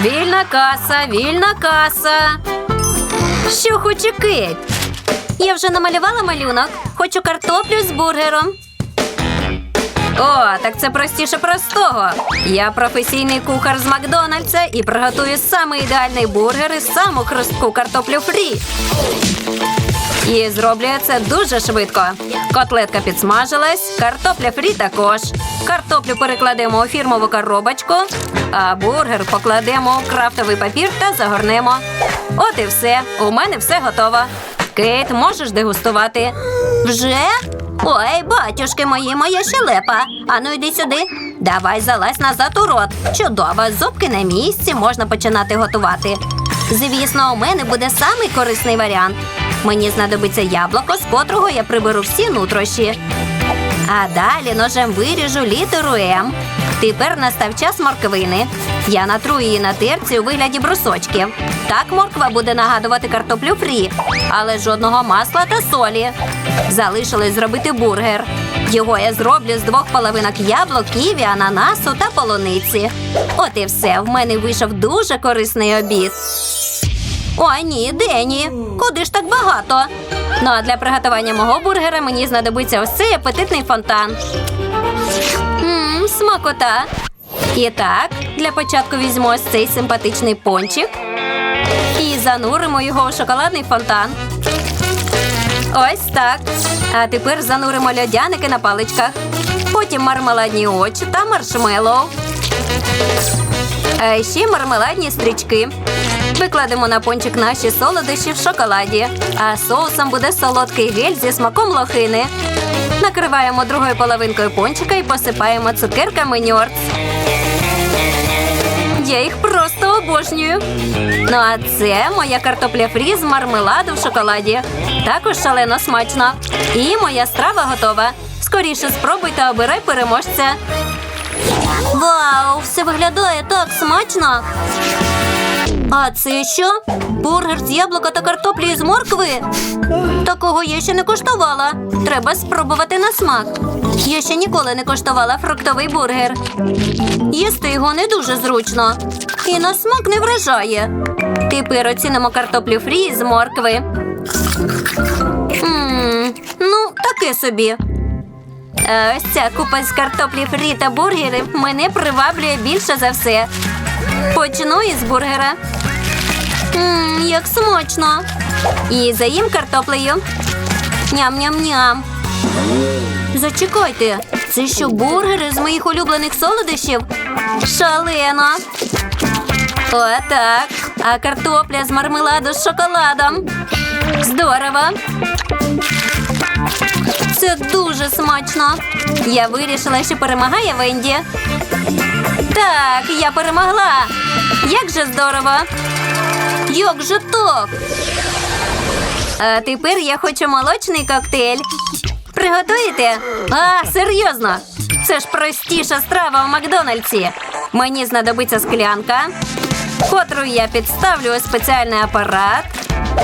Вільна каса, вільна каса. Що хоче Кейт? Я вже намалювала малюнок. Хочу картоплю з бургером. О, так це простіше простого. Я професійний кухар з Макдональдса і приготую саме ідеальний бургер і саму хрустку картоплю фрі. І зроблю це дуже швидко. Котлетка підсмажилась, картопля фрі також. Картоплю перекладемо у фірмову коробочку, а бургер покладемо у крафтовий папір та загорнемо. От і все. У мене все готово. Кейт, можеш дегустувати. Вже? Ой, батюшки мої, моя щелепа. Ану йди сюди. Давай залазь назад у рот. Чудово, зубки на місці, можна починати готувати. Звісно, у мене буде самий корисний варіант. Мені знадобиться яблуко, з котрого я приберу всі нутрощі. А далі ножем виріжу літеру М. Тепер настав час морквини. Я натру її на терці у вигляді брусочків. Так морква буде нагадувати картоплю фрі, але жодного масла та солі. Залишилось зробити бургер. Його я зроблю з двох половинок яблук, ківі, ананасу та полуниці. От і все. В мене вийшов дуже корисний обід. Ой, ні, Дені, куди ж так багато? Ну а для приготування мого бургера мені знадобиться ось цей апетитний фонтан. Ммм, смакота. І так, для початку візьму ось цей симпатичний пончик і зануримо його у шоколадний фонтан. Ось так. А тепер зануримо льодяники на паличках. Потім мармеладні очі та маршмеллоу. А ще мармеладні стрічки. Викладемо на пончик наші солодощі в шоколаді, а соусом буде солодкий гель зі смаком лохини. Накриваємо другою половинкою пончика і посипаємо цукерками ньорц. Я їх просто обожнюю. Ну а це моя картопля фрі з мармеладу в шоколаді. Також шалено смачно. І моя страва готова. Скоріше спробуй та обирай переможця. Вау, все виглядає так смачно. А це що? Бургер з яблука та картоплі з моркви? Такого я ще не коштувала. Треба спробувати на смак. Я ще ніколи не коштувала фруктовий бургер. Їсти його не дуже зручно. І на смак не вражає. Тепер оцінимо картоплю фрі з моркви. М, ну, таке собі. Ось ця купа з картоплі фрі та бургерів мене приваблює більше за все. Почну із бургера. Ммм, як смачно. І заїм картоплею. Ням-ням-ням. Зачекайте, це що бургери з моїх улюблених солодощів? Шалено. Отак. А картопля з мармеладу з шоколадом. Здорово. Це дуже смачно. Я вирішила, що перемагає Венді. Так, я перемогла. Як же здорово. Як же так? А тепер я хочу молочний коктейль. Приготуєте? А, серйозно. Це ж простіша страва в Макдональдсі. Мені знадобиться склянка, котру я підставлю у спеціальний апарат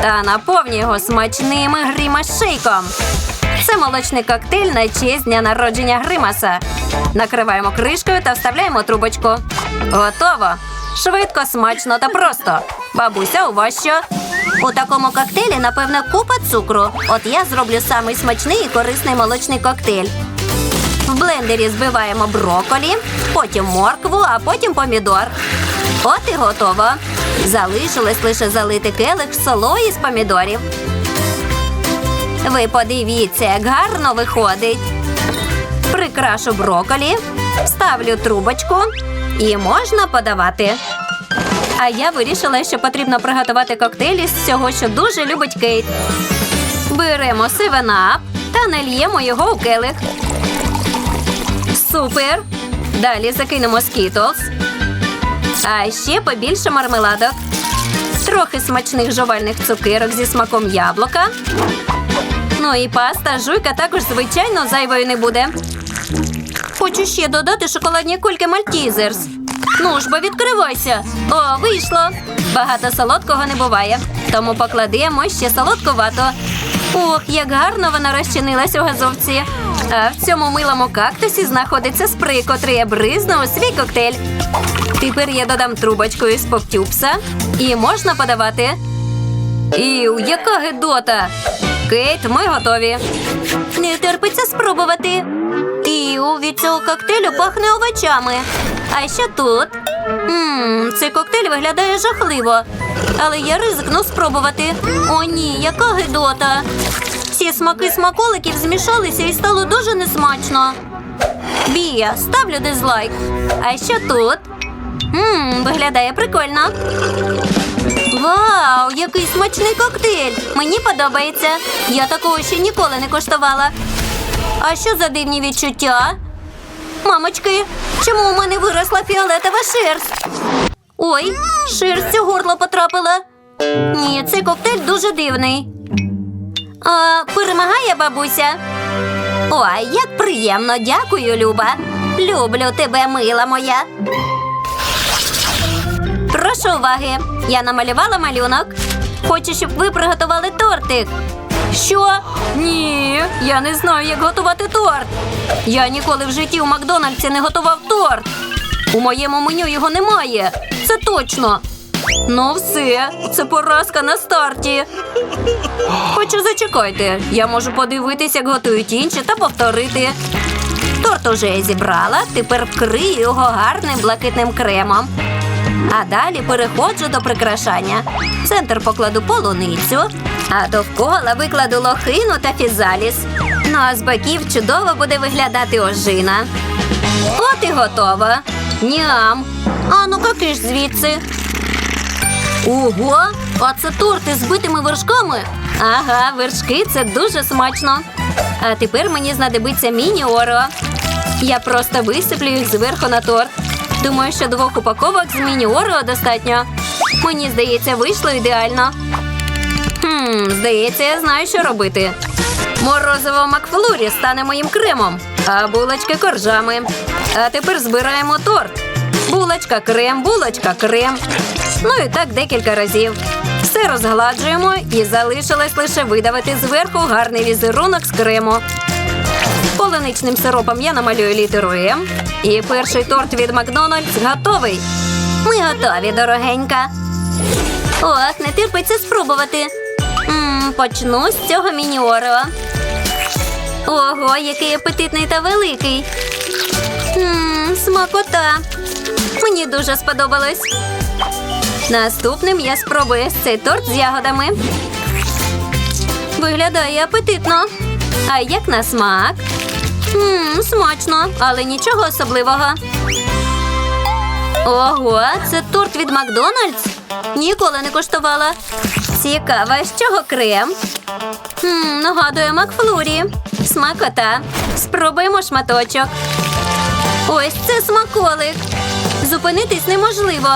та наповню його смачним грімашейком. Це молочний коктейль на честь дня народження Гримаса. Накриваємо кришкою та вставляємо трубочку. Готово. Швидко, смачно та просто. Бабуся, у вас що? У такому коктейлі, напевно, купа цукру. От я зроблю самий смачний і корисний молочний коктейль. В блендері збиваємо броколі, потім моркву, а потім помідор. От і готово. Залишилось лише залити келих солої з помідорів. Ви подивіться, як гарно виходить. Прикрашу броколі, ставлю трубочку і можна подавати. А я вирішила, що потрібно приготувати коктейлі з всього, що дуже любить Кейт. Беремо севенап та нальємо його у келих. Супер! Далі закинемо скітлс. А ще побільше мармеладок. Трохи смачних жувальних цукерок зі смаком яблука. Ну і паста, жуйка також, звичайно, зайвою не буде. Хочу ще додати шоколадні кульки Мальтізерс. Ну ж бо відкривайся. О, вийшло. Багато солодкого не буває. Тому покладемо ще солодкувато. Ох, як гарно вона розчинилась у газовці. А в цьому милому кактусі знаходиться спрей, котрий я бризну у свій коктейль. Тепер я додам трубочку із поптюпса і можна подавати. Іу, яка гидота! Кейт, ми готові. Не терпиться спробувати. Іу, від цього коктейлю пахне овочами. А що тут? Ммм, цей коктейль виглядає жахливо. Але я ризикну спробувати. О, ні, яка гидота. Всі смаки смаколиків змішалися і стало дуже несмачно. Бія, ставлю дизлайк. А що тут? Ммм, виглядає прикольно. Вау, який смачний коктейль! Мені подобається. Я такого ще ніколи не коштувала. А що за дивні відчуття? Мамочки, чому у мене виросла фіолетова шерсть? Ой, шерсть у горло потрапила. Ні, цей коктейль дуже дивний. А, перемагає бабуся. Ой, як приємно, дякую, Люба. Люблю тебе, мила моя. Прошу уваги. Я намалювала малюнок. Хочу, щоб ви приготували тортик. Що? Ні, я не знаю, як готувати торт. Я ніколи в житті у Макдональдсі не готував торт. У моєму меню його немає. Це точно. Ну, все, це поразка на старті. Хочу зачекайте. Я можу подивитися, як готують інші, та повторити. Торт уже зібрала, тепер вкрию його гарним блакитним кремом. А далі переходжу до прикрашання. В центр покладу полуницю, а довкола викладу лохину та фізаліс. Ну а з боків чудово буде виглядати ожина. От і готово. Ням. А ну-ка киш звідси. Ого, а це торт із збитими вершками? Ага, вершки це дуже смачно. А тепер мені знадобиться міні-оро. Я просто висиплю їх зверху на торт. Думаю, що двох упаковок з міні-оро достатньо. Мені здається, вийшло ідеально. Хм, здається, я знаю, що робити. Морозиво Макфлурі стане моїм кремом, а булочки коржами. А тепер збираємо торт. Булочка, крем, булочка, крем. Ну і так декілька разів. Все розгладжуємо і залишилось лише видавити зверху гарний візерунок з крему. Полуничним сиропом я намалюю літеру М. І перший торт від Макдональдс готовий. Ми готові, дорогенька. Ох, не терпиться спробувати. м почну з цього міні-орео. Ого, який апетитний та великий. м смакота. Мені дуже сподобалось. Наступним я спробую цей торт з ягодами. Виглядає апетитно. А як на смак? Мм, смачно, але нічого особливого. Ого, це торт від Макдональдс? Ніколи не коштувала. Цікаво, з чого крем? Мм, нагадує Макфлурі. Смакота. Спробуємо шматочок. Ось це смаколик. Зупинитись неможливо.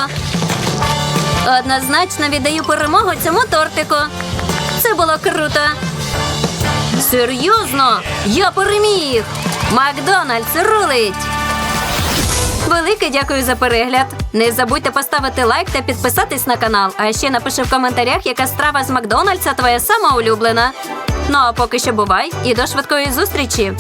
Однозначно віддаю перемогу цьому тортику. Це було круто. Серйозно? Я переміг! Макдональдс рулить! Велике дякую за перегляд. Не забудьте поставити лайк та підписатись на канал. А ще напиши в коментарях, яка страва з Макдональдса твоя сама улюблена. Ну а поки що бувай і до швидкої зустрічі!